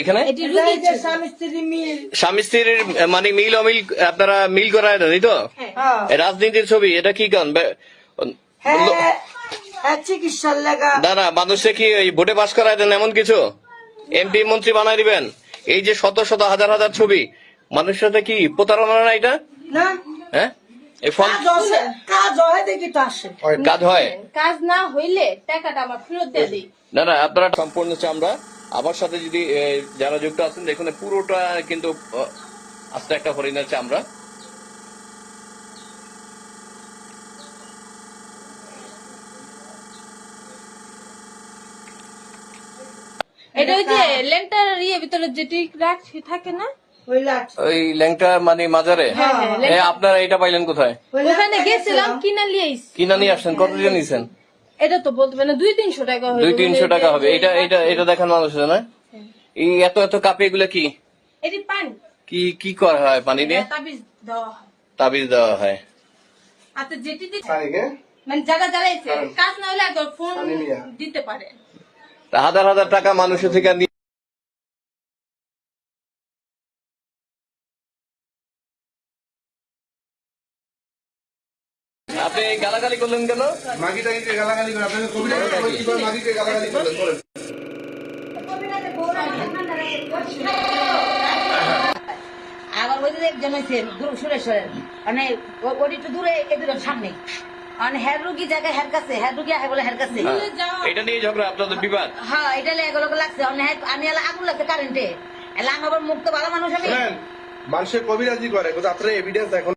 এখানে। স্বামী স্ত্রীর মানে মিল অমিল আপনারা মিল করায় দেন এই তো? হ্যাঁ। রাজনীতির ছবি এটা কি গান? বে- হ্যাঁ হ্যাঁ চিকিৎসার লেগা না না মানুষে কি ভোটে পাশ করায় দেন এমন কিছু? এমপি মন্ত্রী বানাই দিবেন। এই যে শত শত হাজার হাজার ছবি মানুষের সাথে কি প্রতারণা না এটা? হ্যাঁ? কাজ হয় দেখি কাজ কাজ না হইলে টাকাটা আমার ফেরত দিয়ে দিই। না না আপনারা সম্পূর্ণ চামড়া আমার সাথে যদি যারা যুক্ত আছেন দেখুন পুরোটা কিন্তু আস্তে একটা হরিণের চামড়া এটা ওই যে ইয়ে ভিতরে যেটি থাকে না? ওই ল্যাংটা মানে মাজারে? হ্যাঁ, হ্যাঁ, আপনারা এটা পাইলেন কোথায়? ওখানে গেছিলাম। কিনা লিয়ে আইছি। কিনা নিয়ে আসছেন? কত দিয়ে নিয়েছেন এটা তো বলতে পারে দুই তিনশো টাকা হবে দুই তিনশো মানে টাকা হবে। এটা এটা এটা দেখেন মানুষ না এই এত এত কাপে এগুলো কি? এটি পানি। কি কি করা হয় পানি দিয়ে? তাবিজ দেওয়া হয়। তাবিজ দেওয়া হয়। আচ্ছা যেটি মানে যারা জ্বালাইছে কাজ না হলে একবার ফোন দিতে পারে। হাজার হাজার টাকা মানুষের থেকে আপনি গালাগালি করলেন কেন? মাগি টাগিকে গালাগালি করে আপনাদের কবিতা কীভাবে মাগিকে গালাগালি করলেন বলেন। আবার ওই যে একজন হয়েছে সুরেশ্বরের। মানে ওটি একটু দূরে এদের সামনে। মানে হের রুগী জায়গায় হের কাছে রুগী আহে বলে হের কাছে। এটা নিয়ে ঝগড়া আপনাদের বিবাদ? হ্যাঁ এটা এগুলো লাগছে। মানে আমি আগুন লাগছে কারেন্টে এলা আমার মুখ তো ভালো মানুষ আমি। মানুষের কবিরাজি করে কিন্তু আপনার এভিডেন্স এখন